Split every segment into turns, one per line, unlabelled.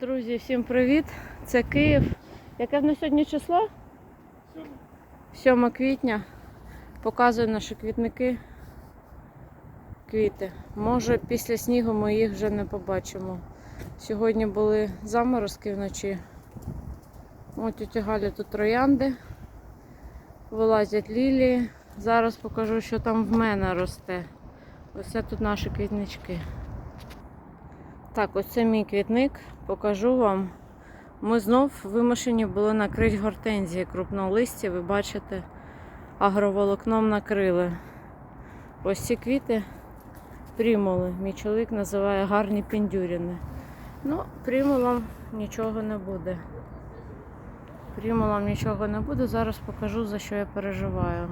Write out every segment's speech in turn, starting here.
Друзі, всім привіт! Це Київ. Яке в нас сьогодні число? 7 квітня. Показую наші квітники. Квіти. Може після снігу ми їх вже не побачимо. Сьогодні були заморозки вночі. Ось тетя Галя тут троянди. Вилазять лілії. Зараз покажу, що там в мене росте. Ось це тут наші квітнички. Так, ось це мій квітник. Покажу вам. Ми знов вимушені були накрити гортензії крупнолисті. Ви бачите, агроволокном накрили. Ось ці квіти примули. Мій чоловік називає гарні піндюріни. Ну, примулам нічого не буде. Примулам нічого не буде. Зараз покажу, за що я переживаю.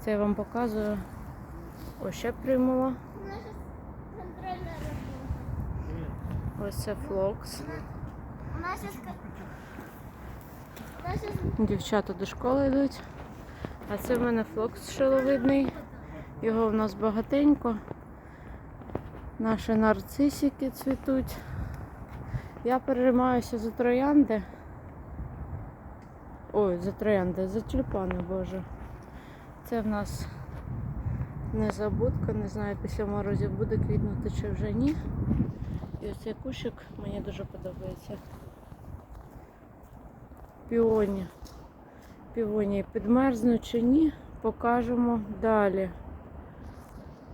Це я вам показую. Ось ще примула. Ось це флокс. Дівчата до школи йдуть. А це в мене флокс шиловидний. Його в нас багатенько. Наші нарцисики цвітуть. Я переймаюся за троянди. Ой, за троянди, за тюльпани, боже. Це в нас незабудка, не знаю, після морозів буде квітнути чи вже ні. І оцей кущик мені дуже подобається. Піоні. Півонії підмерзнуть чи ні, покажемо далі.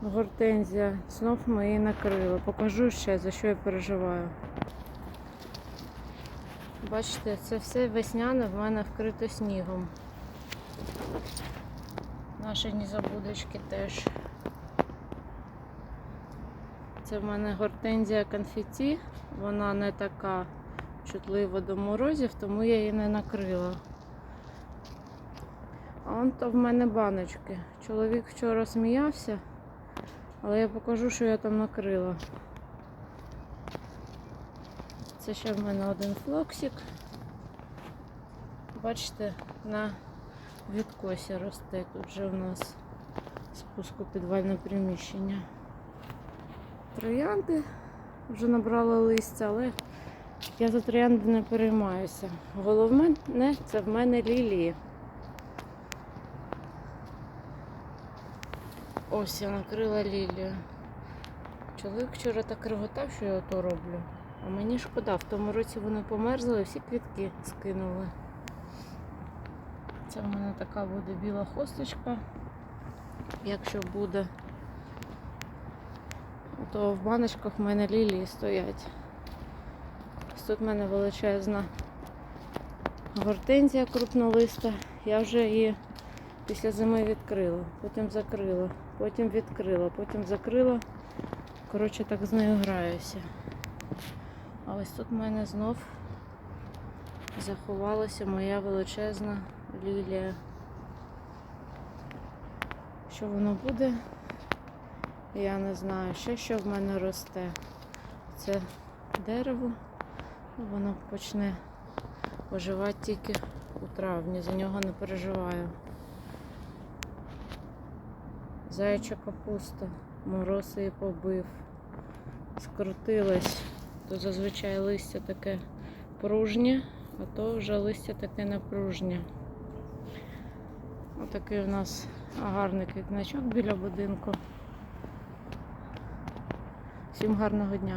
Гортензія. Знов ми її накрили. Покажу ще, за що я переживаю. Бачите, це все весняне в мене вкрито снігом. Наші незабудочки теж. Це в мене гортензія конфеті. Вона не така чутлива до морозів, тому я її не накрила. А он то в мене баночки. Чоловік вчора сміявся, але я покажу, що я там накрила. Це ще в мене один флоксик. Бачите, на відкосі росте. Тут вже в нас спуску підвальне приміщення. Троянди вже набрали листя, але я за троянди не переймаюся. Головне це в мене лілії. Ось я накрила лілію. Чоловік вчора так реготав, що я то роблю. А мені шкода, в тому році вони померзли, всі квітки скинули. Це в мене така буде біла хосточка. Якщо буде, то в баночках в мене лілії стоять. Тут в мене величезна гортензія крупнолиста. Я вже її після зими відкрила, потім закрила, потім відкрила, потім закрила. Коротше, так з нею граюся. А ось тут в мене знов заховалася моя величезна лілія. Що воно буде? Я не знаю. Ще що в мене росте. Це дерево. Воно почне оживати тільки у травні. За нього не переживаю. Заяча капуста. Мороз її побив. Скрутилась. То зазвичай листя таке пружнє, а то вже листя таке напружнє. Отакий у нас гарний квітничок біля будинку. Всім гарного дня!